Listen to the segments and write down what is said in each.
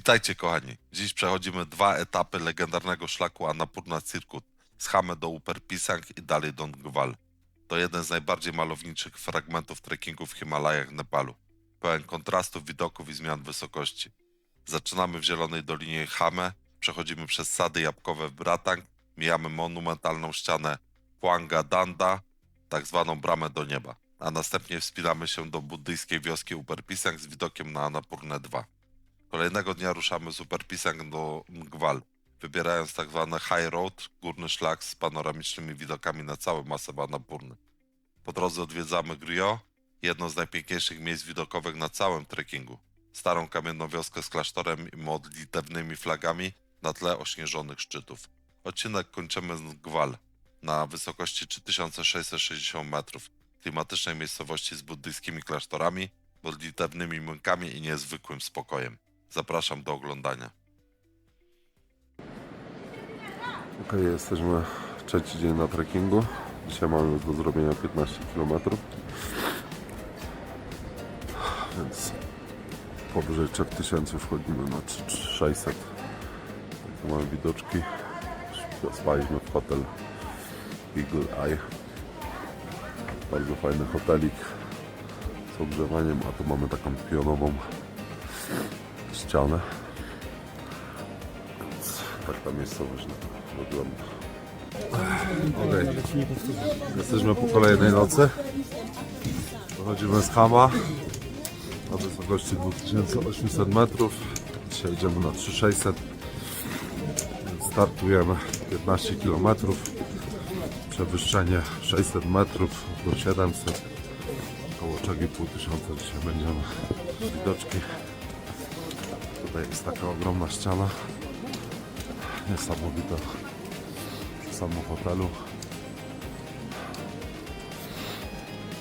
Witajcie kochani. Dziś przechodzimy dwa etapy legendarnego szlaku Annapurna Circuit z Hame do Upper Pisang i dalej do Ngwal. To jeden z najbardziej malowniczych fragmentów trekkingu w Himalajach Nepalu. Pełen kontrastów, widoków i zmian wysokości. Zaczynamy w Zielonej Dolinie Hame, przechodzimy przez sady jabłkowe w Bratang, mijamy monumentalną ścianę Huanga Danda, tak zwaną bramę do nieba, a następnie wspinamy się do buddyjskiej wioski Upper Pisang z widokiem na Annapurnę 2. Kolejnego dnia ruszamy z Upper Pisang do Ngwal, wybierając tak zwany High Road, górny szlak z panoramicznymi widokami na cały masyw Annapurny. Po drodze odwiedzamy Grio, jedno z najpiękniejszych miejsc widokowych na całym trekkingu. Starą kamienną wioskę z klasztorem i modlitewnymi flagami na tle ośnieżonych szczytów. Odcinek kończymy z Ngwal na wysokości 3660 metrów, klimatycznej miejscowości z buddyjskimi klasztorami, modlitewnymi młynkami i niezwykłym spokojem. Zapraszam do oglądania. Ok, jesteśmy trzeci dzień na trekkingu. Dzisiaj mamy do zrobienia 15 km. Więc powyżej 3000 wchodzimy na 3600. Takie mamy widoczki. Spaliśmy w hotel Eagle Eye. Bardzo fajny hotelik z ogrzewaniem, a tu mamy taką pionową ścianę. Więc tak ta miejscowość wygląda. Okej, jesteśmy po kolejnej nocy. Wychodzimy z Hama na wysokości 2800 metrów. Dzisiaj idziemy na 3600. Więc Startujemy 15 km. Przewyższenie 600 metrów do 700. Około 3,5 tysiąca dzisiaj będziemy. Widoczki. Tutaj jest taka ogromna ściana. Niesamowita przy samym hotelu.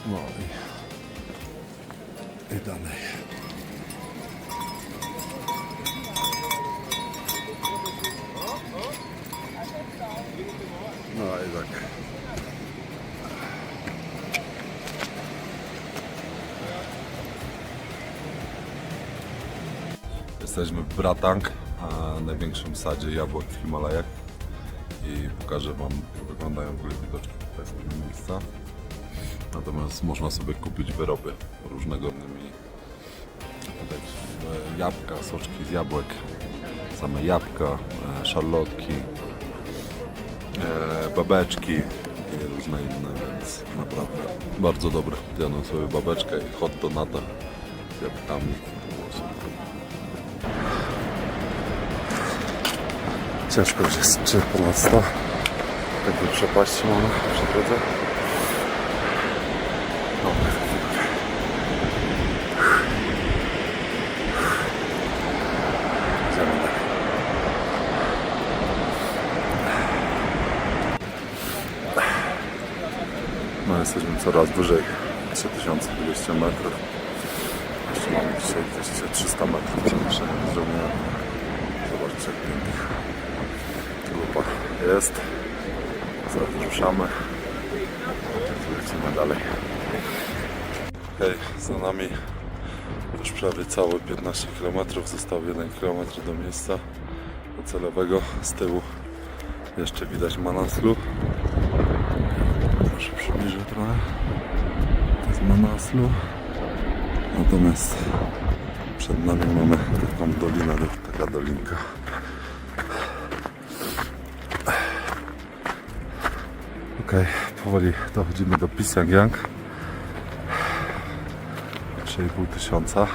No i, i dalej. Jesteśmy w Bratang, największym sadzie jabłek w Himalajach i pokażę Wam jak wyglądają w ogóle widoczki tutaj z tego miejsca. Natomiast można sobie kupić wyroby różnego innymi. Tutaj e, jabłka, soczki z jabłek, same jabłka, e, szarlotki, e, babeczki i różne inne, więc naprawdę bardzo dobre. Zjadłem sobie babeczkę i hot donata z jabłkami. Ciężko już jest ponad 100. Takie przepaści mamy przy drodze. No jesteśmy coraz wyżej 3200 metrów. Jeszcze mamy dzisiaj 200-300 metrów przewyższenia zrobienia. Zobaczcie jak pięknie. Grupa jest. Zaraz ruszamy. Lecimy dalej. Hej, za nami już prawie całe 15 km. Został 1 km do miejsca docelowego. Z tyłu jeszcze widać Manaslu. Proszę przybliżę trochę. To jest Manaslu. Natomiast przed nami mamy taką dolinę, taka dolinka. Okej, powoli dochodzimy do Pisang-Yang. 3,5 tysiąca.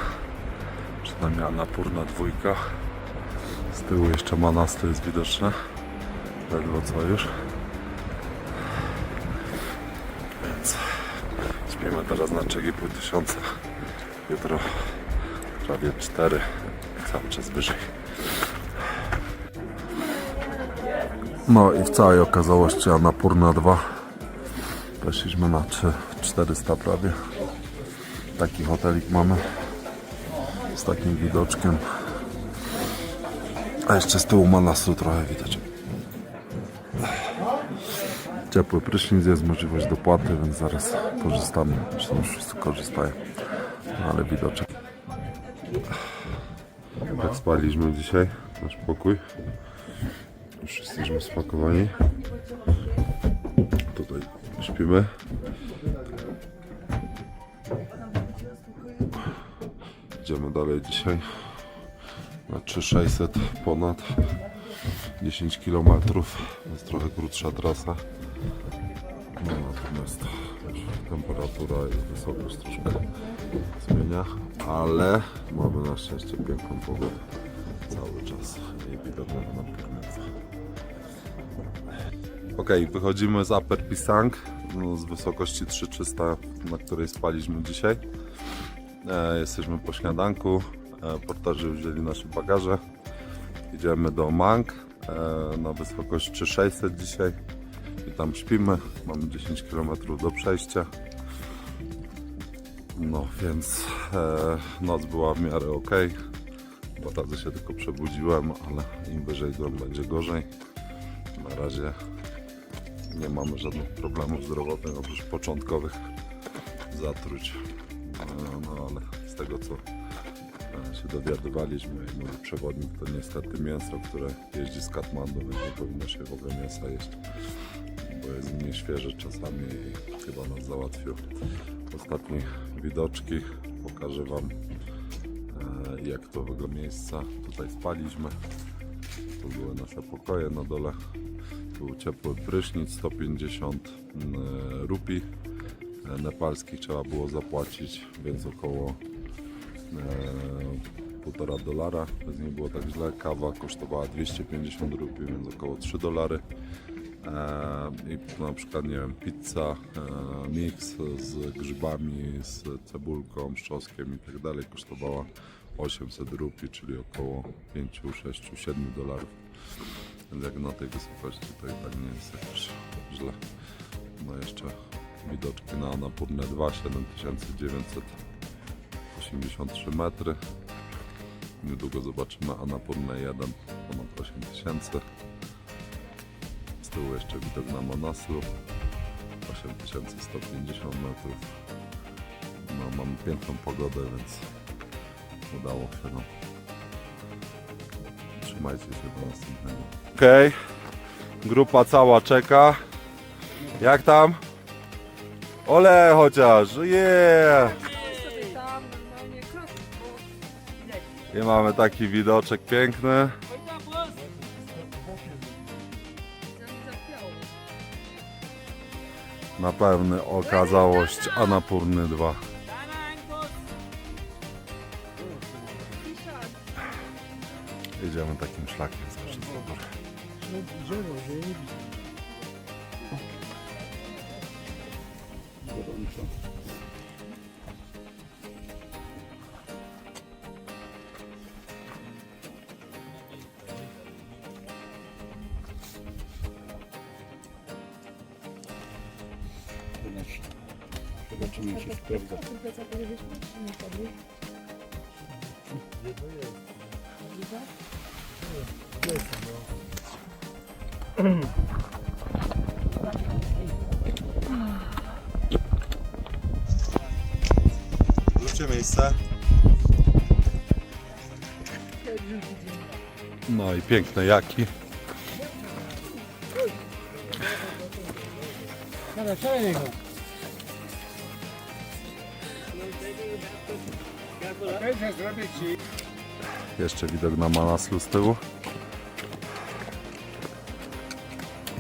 Przed nami Annapurna dwójka. Z tyłu jeszcze Manaslu jest widoczne. Ledwo co już. Więc śpimy teraz na 3,5 tysiąca. Jutro prawie 4. Cały czas wyżej. No i w całej okazałości Annapurna 2 weszliśmy na 3, 400 prawie. Taki hotelik mamy z takim widoczkiem. A jeszcze z tyłu Manasu trochę widać. Ciepły prysznic jest możliwość dopłaty, więc zaraz korzystamy. Zresztą już wszyscy korzystają. No, ale widoczek. Tak spaliśmy dzisiaj, nasz pokój. Jesteśmy spakowani. Tutaj śpimy. Idziemy dalej dzisiaj na 3600 ponad 10 km. Jest trochę krótsza trasa. No, natomiast temperatura i wysokość troszkę zmienia, ale mamy na szczęście piękną pogodę cały czas i widok na Pyrmyca. Ok, wychodzimy z Upper Pisang no, z wysokości 3300, na której spaliśmy dzisiaj. E, jesteśmy po śniadanku, e, portarzy wzięli nasze bagaże. Idziemy do Mang e, na wysokość 3600 dzisiaj i tam śpimy. Mamy 10 km do przejścia. No więc e, noc była w miarę ok. Dwa razy się tylko przebudziłem, ale im wyżej dom będzie gorzej. Na razie nie mamy żadnych problemów zdrowotnych oprócz początkowych zatruć. E, no ale z tego co e, się dowiadywaliśmy mówi przewodnik, to niestety mięso, które jeździ z Katmandu, więc nie powinno się w ogóle mięsa jeść, bo jest nieświeże czasami i chyba nas załatwił. Ostatnie widoczki pokażę Wam e, jak to wygląda miejsca. Tutaj spaliśmy, tu były nasze pokoje na dole. Był ciepły prysznic, 150 mm, rupii e, nepalskich trzeba było zapłacić, więc około e, półtora dolara, więc nie było tak źle. Kawa kosztowała 250 rupii, więc około 3 dolary. E, I na przykład, nie wiem, pizza, e, mix z grzybami, z cebulką, z czosnkiem i tak dalej kosztowała 800 rupii, czyli około 5, 6, 7 dolarów. Jak na tej wysokości to tak nie jest jakoś źle. No jeszcze widoczki na Anapurnę 2, 7983 metry. Niedługo zobaczymy Anapurnę 1, ponad 8000. Z tyłu jeszcze widok na Manaslu 8150 metrów. No, mamy piękną pogodę, więc udało się nam. Trzymajcie się do następnego. Okej, grupa cała czeka. Jak tam? Ole chociaż, yeah! I mamy taki widoczek piękny. Na pewno okazałość Anapurny 2. Jedziemy takim szlakiem zawsze z góry. Zobaczymy, czy sprawdza. Zróbcie miejsce. No i piękne jaki. Jeszcze widok na Manaslu z tyłu.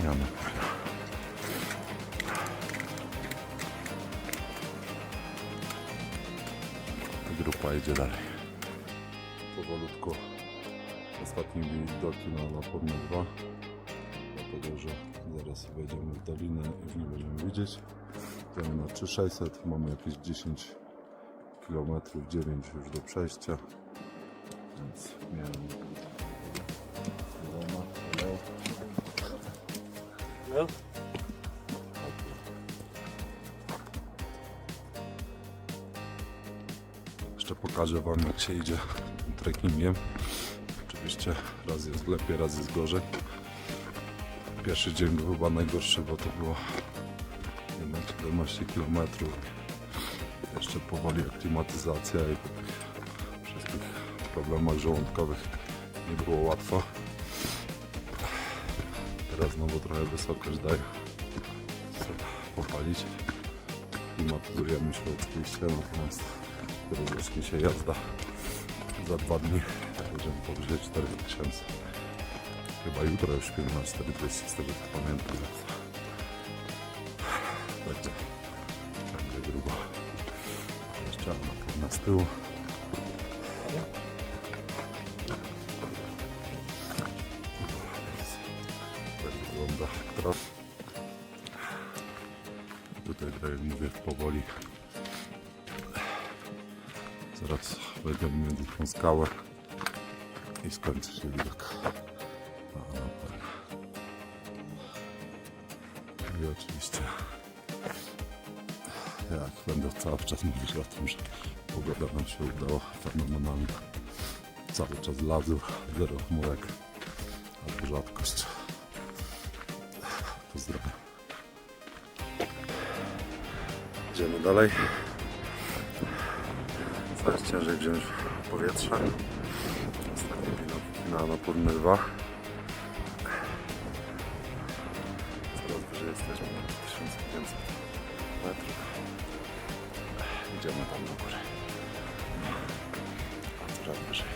Jamy. Grupa idzie dalej. Powolutku ostatnie widoki na Laporne 2 dlatego, że zaraz wejdziemy w dolinę i już nie będziemy widzieć. Idziemy na 3600, mamy jakieś 10 km, 9 już do przejścia, Jeszcze pokażę Wam jak się idzie trekkingiem. Oczywiście raz jest lepiej, raz jest gorzej. Pierwszy dzień był chyba najgorszy, bo to było jednak 17 km. Jeszcze powoli aklimatyzacja i wszystkich problemach żołądkowych nie było łatwo. Teraz znowu trochę wysokość daje. Popalić. Klimatyzujemy się oczywiście, natomiast rozrośnie się jazda za dwa dni. Będziemy powyżej 4000. Chyba jutro już śpimy na 4200 z tego co pamiętam. Więc będzie, będzie grubo. Jeszcze na z tyłu. Tras. Tutaj, tak jak mówię, powoli. Zaraz wejdziemy między tą skałę i skończy się widok. I oczywiście jak będę cały czas mówić o tym, że pogoda nam się udała fenomenalna. Cały czas lazur, zero chmurek, albo rzadkość. Pozdrawiam. Idziemy dalej. Coraz ciężej wziąć powietrze. Ostatni widok na napórny 2. Coraz wyżej jesteśmy na 1500 metrów. Idziemy tam do góry. Coraz wyżej.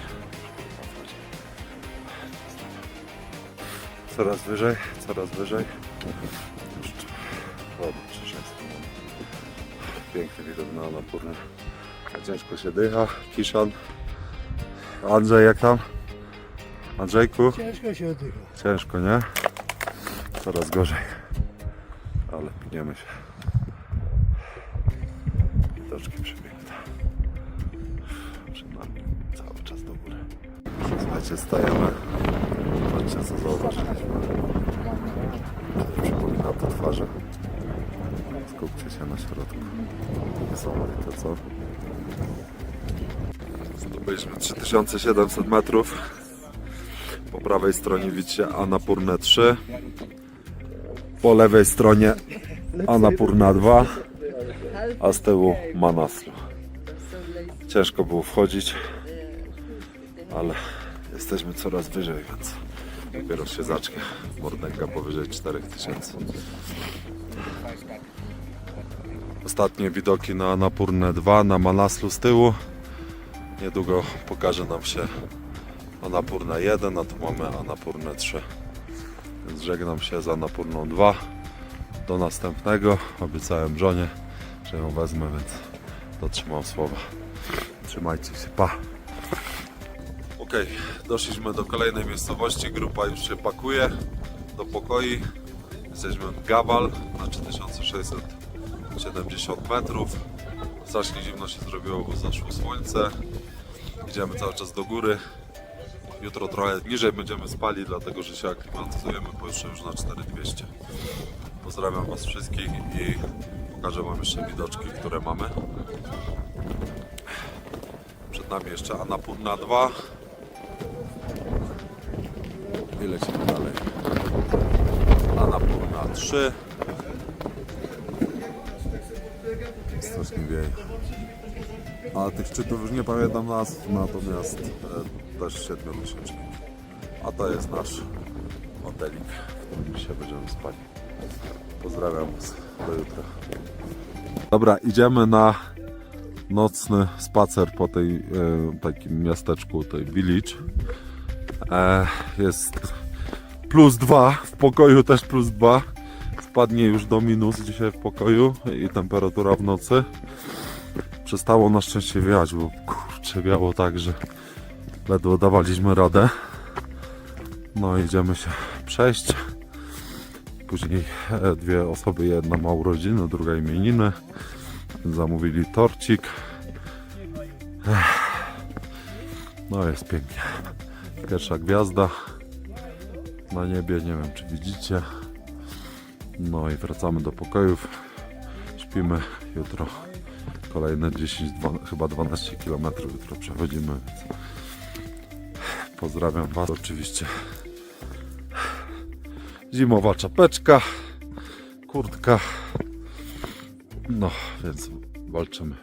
Coraz wyżej, coraz wyżej. Ładnie przyszedł. Piękny widok na napórny. Ciężko się dycha. Kiszan. Andrzej, jak tam? Andrzejku? Ciężko się oddycha. Ciężko, nie? Coraz gorzej. Ale pniemy się. Widoczki przepiękne. Przed nami cały czas do góry. Słuchajcie, stajemy. Zobaczcie co zauważyliśmy. Przypomina to twarze. Skupcie się na środku. Niesamowite, co? Zdobyliśmy 3700 metrów. Po prawej stronie widzicie Anapurne 3. Po lewej stronie Anapurna 2. A z tyłu Manaslu. Ciężko było wchodzić, ale jesteśmy coraz wyżej, więc dopiero się zacznie. Mordęga powyżej 4000. Ostatnie widoki na Anapurnę 2, na Manaslu z tyłu. Niedługo pokaże nam się Anapurna 1, a tu mamy Anapurnę 3. Więc żegnam się z Anapurną 2. Do następnego. Obiecałem żonie, że ją wezmę, więc dotrzymam słowa. Trzymajcie się, pa! Ok, doszliśmy do kolejnej miejscowości. Grupa już się pakuje do pokoi. Jesteśmy w Gabal na 3670 metrów. Strasznie zimno się zrobiło, bo zaszło słońce. Idziemy cały czas do góry. Jutro trochę niżej będziemy spali, dlatego że się aklimatyzujemy pojutrze już na 4200. Pozdrawiam Was wszystkich i pokażę Wam jeszcze widoczki, które mamy. Przed nami jeszcze Anapurna 2. I lecimy dalej. Anapurna 3. Strasznie wieje. A tych szczytów już nie pamiętam nazw, natomiast e, też 7 miesięczny. A to jest nasz hotelik, w którym dzisiaj będziemy spać. Pozdrawiam Was. Do jutra. Dobra, idziemy na nocny spacer po tej e, takim miasteczku, tej village. E, jest plus dwa, w pokoju też plus dwa. Spadnie już do minus dzisiaj w pokoju i temperatura w nocy. Przestało na szczęście wiać, bo kurczę wiało tak, że ledwo dawaliśmy radę. No idziemy się przejść. Później e, dwie osoby, jedna ma urodziny, druga imieniny. Zamówili torcik. No jest pięknie. Pierwsza gwiazda na niebie, nie wiem czy widzicie. No i wracamy do pokojów. Śpimy jutro kolejne 10, dwa- chyba 12 km jutro przechodzimy. Pozdrawiam Was oczywiście. Zimowa czapeczka, kurtka. No, więc walczymy.